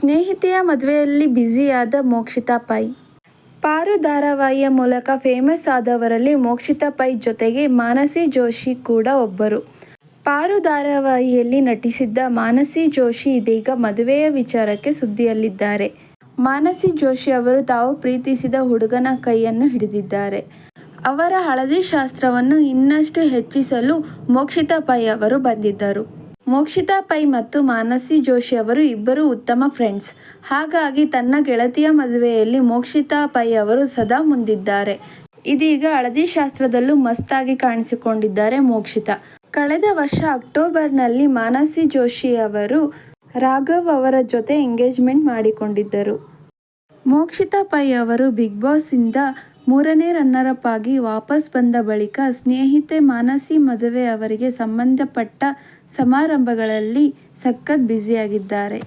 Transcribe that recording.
ಸ್ನೇಹಿತೆಯ ಮದುವೆಯಲ್ಲಿ ಬ್ಯುಸಿಯಾದ ಮೋಕ್ಷಿತಾ ಪೈ. ಪಾರು ಧಾರಾವಾಹಿಯ ಮೂಲಕ ಫೇಮಸ್ ಆದವರಲ್ಲಿ ಮೋಕ್ಷಿತಾ ಪೈ ಜೊತೆಗೆ ಮಾನಸಿ ಜೋಶಿ ಕೂಡ ಒಬ್ಬರು. ಪಾರು ಧಾರಾವಾಹಿಯಲ್ಲಿ ನಟಿಸಿದ್ದ ಮಾನಸಿ ಜೋಶಿ ಇದೀಗ ಮದುವೆಯ ವಿಚಾರಕ್ಕೆ ಸುದ್ದಿಯಲ್ಲಿದ್ದಾರೆ. ಮಾನಸಿ ಜೋಶಿ ಅವರು ತಾವು ಪ್ರೀತಿಸಿದ ಹುಡುಗನ ಕೈಯನ್ನು ಹಿಡಿದಿದ್ದಾರೆ. ಅವರ ಹಳದಿ ಶಾಸ್ತ್ರವನ್ನು ಇನ್ನಷ್ಟು ಹೆಚ್ಚಿಸಲು ಮೋಕ್ಷಿತಾ ಪೈ ಅವರು ಬಂದಿದ್ದರು. ಮೋಕ್ಷಿತಾ ಪೈ ಮತ್ತು ಮಾನಸಿ ಜೋಶಿ ಅವರು ಇಬ್ಬರು ಉತ್ತಮ ಫ್ರೆಂಡ್ಸ್ ಹಾಗಾಗಿ ತನ್ನ ಗೆಳತಿಯ ಮದುವೆಯಲ್ಲಿ ಮೋಕ್ಷಿತಾ ಪೈ ಅವರು ಸದಾ ಮುಂದಿದ್ದಾರೆ. ಇದೀಗ ಹಳದಿ ಶಾಸ್ತ್ರದಲ್ಲೂ ಮಸ್ತಾಗಿ ಕಾಣಿಸಿಕೊಂಡಿದ್ದಾರೆ ಮೋಕ್ಷಿತಾ. ಕಳೆದ ವರ್ಷ ಅಕ್ಟೋಬರ್ನಲ್ಲಿ ಮಾನಸಿ ಜೋಶಿ ಅವರು ರಾಘವ್ ಅವರ ಜೊತೆ ಎಂಗೇಜ್ಮೆಂಟ್ ಮಾಡಿಕೊಂಡಿದ್ದರು. ಮೋಕ್ಷಿತಾ ಪೈ ಅವರು ಬಿಗ್ ಬಾಸ್ ಇಂದ ಮೂರನೇ ರನ್ನರಪ್ ಆಗಿ ವಾಪಸ್ ಬಂದ ಬಳಿಕ ಸ್ನೇಹಿತೆ ಮಾನಸಿ ಮದುವೆ ಅವರಿಗೆ ಸಂಬಂಧಪಟ್ಟ ಸಮಾರಂಭಗಳಲ್ಲಿ ಸಖತ್ ಬ್ಯುಸಿಯಾಗಿದ್ದಾರೆ.